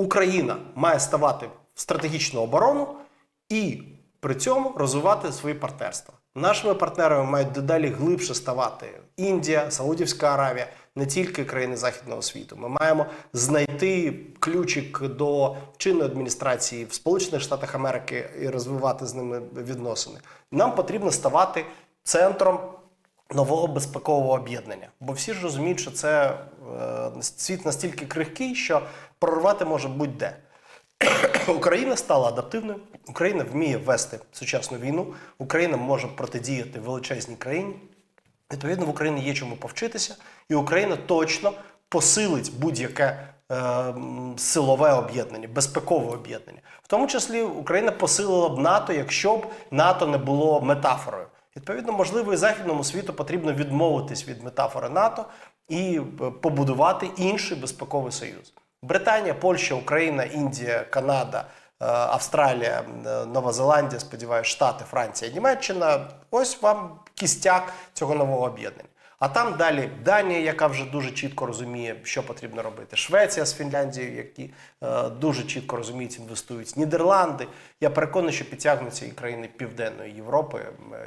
Україна має ставати в стратегічну оборону і при цьому розвивати свої партнерства. Нашими партнерами мають дедалі глибше ставати Індія, Саудівська Аравія, не тільки країни західного світу. Ми маємо знайти ключик до чинної адміністрації в Сполучених Штатах Америки і розвивати з ними відносини. Нам потрібно ставати центром нового безпекового об'єднання. Бо всі ж розуміють, що це е, світ настільки крихкий, що прорвати може будь-де. Україна стала адаптивною, Україна вміє вести сучасну війну, Україна може протидіяти величезній країні. Відповідно, в Україні є чому повчитися, і Україна точно посилить будь-яке е, силове об'єднання, безпекове об'єднання. В тому числі Україна посилила б НАТО, якщо б НАТО не було метафорою. Відповідно, можливо, і західному світу потрібно відмовитись від метафори НАТО і е, побудувати інший безпековий союз. Британія, Польща, Україна, Індія, Канада, е, Австралія, е, Нова Зеландія, сподіваюся, Штати, Франція, Німеччина. Ось вам кістяк цього нового об'єднання. А там далі Данія, яка вже дуже чітко розуміє, що потрібно робити. Швеція з Фінляндією, які е, дуже чітко розуміють, інвестують. Нідерланди. Я переконаний, що підтягнуться і країни Південної Європи,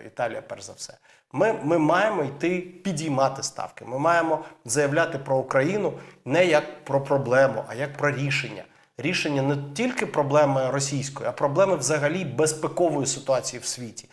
Італія, перш за все. Ми, ми маємо йти підіймати ставки. Ми маємо заявляти про Україну не як про проблему, а як про рішення. Рішення не тільки проблеми російської, а проблеми взагалі безпекової ситуації в світі.